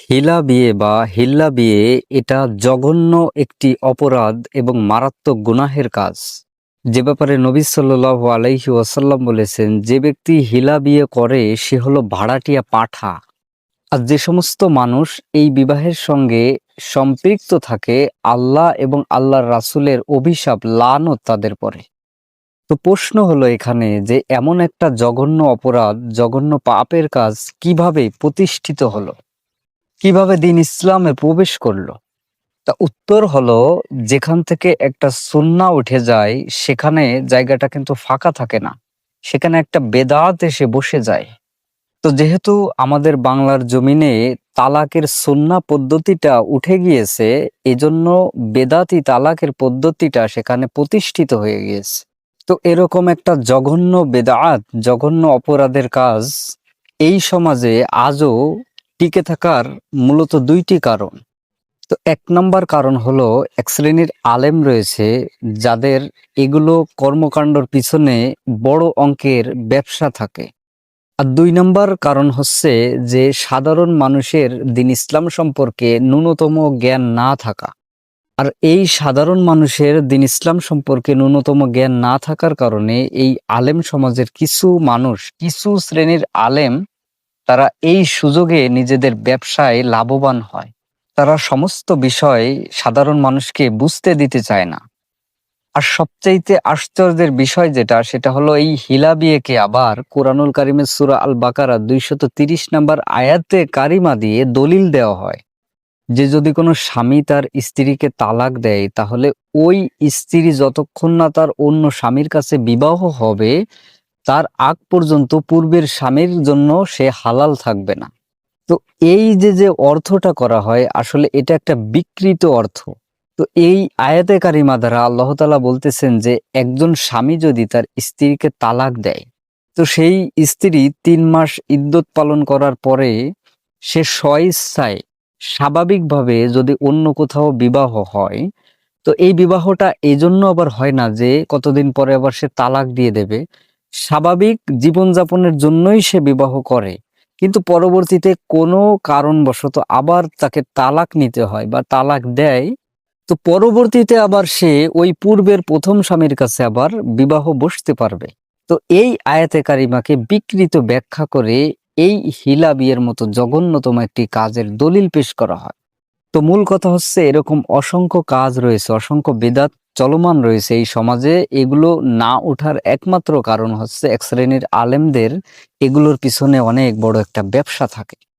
হিলা বিয়ে বা হিল্লা বিয়ে এটা জঘন্য একটি অপরাধ এবং মারাত্মক গুনাহের কাজ। যে ব্যাপারে নবী সাল্লাল্লাহু আলাইহি ওয়াসাল্লাম বলেছেন, যে ব্যক্তি হিলা বিয়ে করে, সে হলো ভাড়াটিয়া পাঠা। আর যে সমস্ত মানুষ এই বিবাহের সঙ্গে সম্পৃক্ত থাকে, আল্লাহ এবং আল্লাহর রাসূলের অভিশাপ, লানত তাদের পরে। তো প্রশ্ন হলো এখানে যে এমন একটা জঘন্য অপরাধ, জঘন্য পাপের কাজ কীভাবে প্রতিষ্ঠিত হলো? কীভাবে দিন ইসলামে প্রবেশ করল? তা উত্তর হলো, যেখান থেকে একটা সুন্না উঠে যায়, সেখানে জায়গাটা কিন্তু ফাঁকা থাকে না। সেখানে একটা বেদাত এসে বসে যায়। তো যেহেতু আমাদের বাংলার জমিনে তালাকের সুন্না পদ্ধতিটা উঠে গিয়েছে, এজন্য বেদাতি তালাকের পদ্ধতিটা সেখানে প্রতিষ্ঠিত হয়ে গিয়েছে। তো এরকম একটা জঘন্য বেদাত, জঘন্য অপরাধের কাজ এই সমাজে আজও টিকে থাকার মূলত দুইটি কারণ। তো এক নম্বর কারণ হলো, এক শ্রেণির আলেম রয়েছে যাদের এগুলো কর্মকাণ্ডর পিছনে বড় অঙ্কের ব্যবসা থাকে। আর দুই নম্বর কারণ হচ্ছে যে, সাধারণ মানুষের দিন ইসলাম সম্পর্কে ন্যূনতম জ্ঞান না থাকা। আর এই সাধারণ মানুষের দিন ইসলাম সম্পর্কে ন্যূনতম জ্ঞান না থাকার কারণে এই আলেম সমাজের কিছু মানুষ, কিছু শ্রেণির আলেম তারা এই সুযোগে নিজেদের ব্যবসায় লাভবান হয়। তারা সমস্ত বিষয় সাধারণ মানুষকে বুঝতে দিতে চায় না। আর সবচাইতে আশ্চর্যের বিষয় যেটা, সেটা হলো এই হিলা বিয়েকে আবার কোরআনুল কারিমের সুরা আল বাকারা দুইশত তিরিশ নাম্বার আয়াতে কারিমা দিয়ে দলিল দেওয়া হয়। যে যদি কোনো স্বামী তার স্ত্রীকে তালাক দেয়, তাহলে ওই স্ত্রী যতক্ষণ না তার অন্য স্বামীর কাছে বিবাহ হবে তার আগ পর্যন্ত পূর্বের স্বামীর জন্য সে হালাল থাকবে না। তো এই যে যে অর্থটা করা হয়, আসলে এটা একটা বিকৃত অর্থ। তো এই আয়াতে কারিমা দ্বারা আল্লাহ তালা বলতেছেন যে, একজন স্বামী যদি তার স্ত্রীকে তালাক দেয়, তো সেই স্ত্রী তিন মাস ইদ্যত পালন করার পরে সে স্বইচ্ছায় স্বাভাবিকভাবে যদি অন্য কোথাও বিবাহ হয়, তো এই বিবাহটা এই জন্য আবার হয় না যে, কতদিন পরে আবার সে তালাক দিয়ে দেবে। স্বাভাবিক জীবনযাপনের জন্যই সে বিবাহ করে। কিন্তু পরবর্তীতে কোনো কারণবশত আবার তাকে তালাক নিতে হয় বা তালাক দেয়। তো পরবর্তীতে আবার সে ওই পূর্বের প্রথম স্বামীর কাছে আবার বিবাহ বসতে পারবে। তো এই আয়াতে কারিমাকে বিকৃত ব্যাখ্যা করে এই হিলা বিয়ের মতো জঘন্যতম একটি কাজের দলিল পেশ করা হয়। তো মূল কথা হচ্ছে এরকম অসংখ্য কাজ রয়েছে, অসংখ্য বেদাত চলমান রয়েছে এই সমাজে। এগুলো না ওঠার একমাত্র কারণ হচ্ছে এক শ্রেণির আলেমদের এগুলোর পিছনে অনেক বড় একটা ব্যবসা থাকে।